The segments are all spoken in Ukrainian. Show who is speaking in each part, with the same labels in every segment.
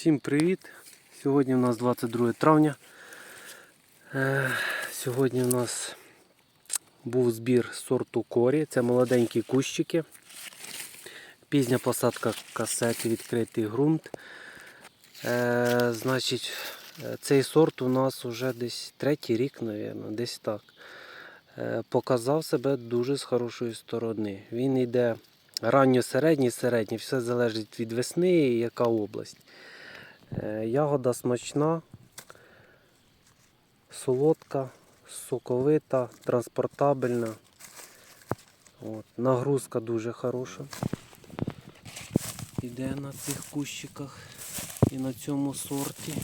Speaker 1: Всім привіт! Сьогодні у нас 22 травня. Е, Сьогодні у нас був збір сорту корі. Це молоденькі кущики. Пізня посадка касети, відкритий ґрунт. Е, Значить, цей сорт у нас вже десь третій рік, мабуть, десь так. Е, Показав себе дуже з хорошої сторони. Він йде ранньо середній, середній, все залежить від весни і яка область. Е, Ягода смачна, солодка, соковита, транспортабельна. От, нагрузка дуже хороша. Іде на цих кущиках і на цьому сорті.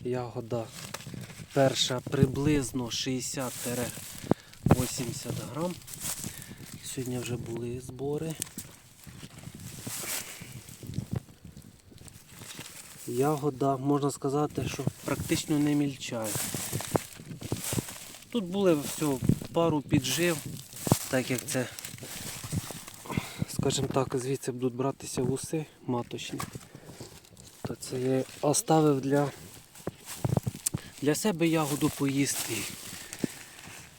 Speaker 1: Ягода перша приблизно 60-80 грам. Сьогодні вже були збори. Ягода, можна сказати, що практично не мільчає. Тут були всього пару піджив, так як це, скажімо так, звідси будуть братися вуси маточні. То це я оставив для, для себе ягоду поїсти.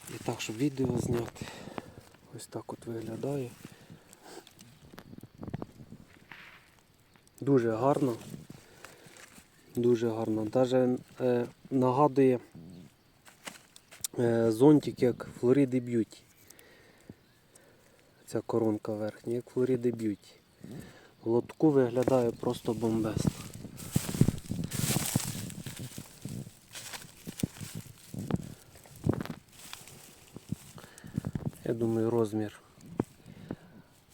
Speaker 1: І так, щоб відео зняти. Ось так от виглядає. Дуже гарно. Дуже гарно. Навіть е, нагадує е, зонтик як Флориди Б'юті. Ця коронка верхня, як Флориди Б'юті. Лотку виглядає просто бомбесно. Думаю, розмір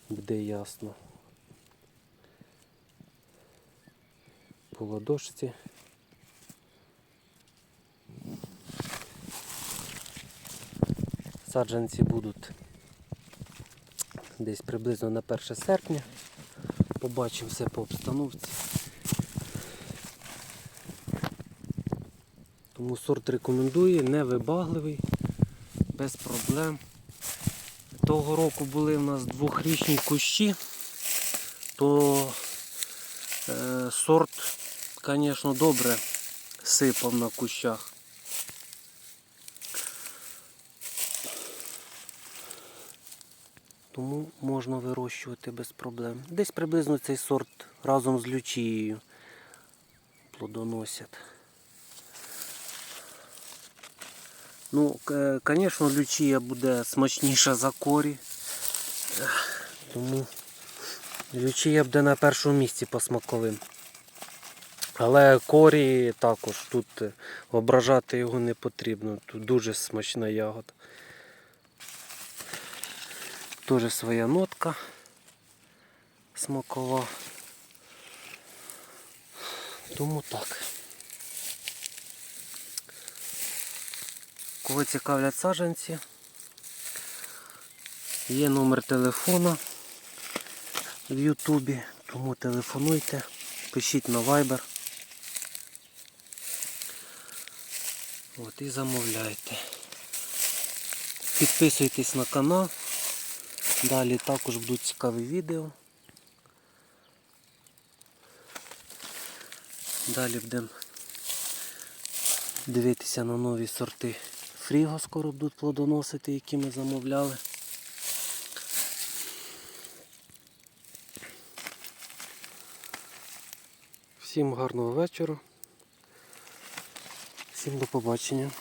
Speaker 1: буде ясно. По ладошці. Саджанці будуть десь приблизно на 1 серпня. Побачимо все по обстановці. Тому сорт рекомендує, невибагливий, без проблем. Того року були в нас двохрічні кущі, то е, сорт, звісно, добре сипав на кущах. Тому можна вирощувати без проблем. Десь приблизно цей сорт разом з лючією плодоносять. Ну, звісно, лючія буде смачніша за корі. Тому лючія буде на першому місці по смаковим. Але корі також тут е, ображати його не потрібно. Тут дуже смачна ягода. Теж своя нотка смакова. Тому так. Кого цікавлять саджанці, є номер телефона в Ютубі, тому телефонуйте, пишіть на Viber. От і замовляйте. Підписуйтесь на канал. Далі також будуть цікаві відео. Далі будемо дивитися на нові сорти фріго скоро будуть плодоносити, які ми замовляли. Всім гарного вечора. Всім до побачення.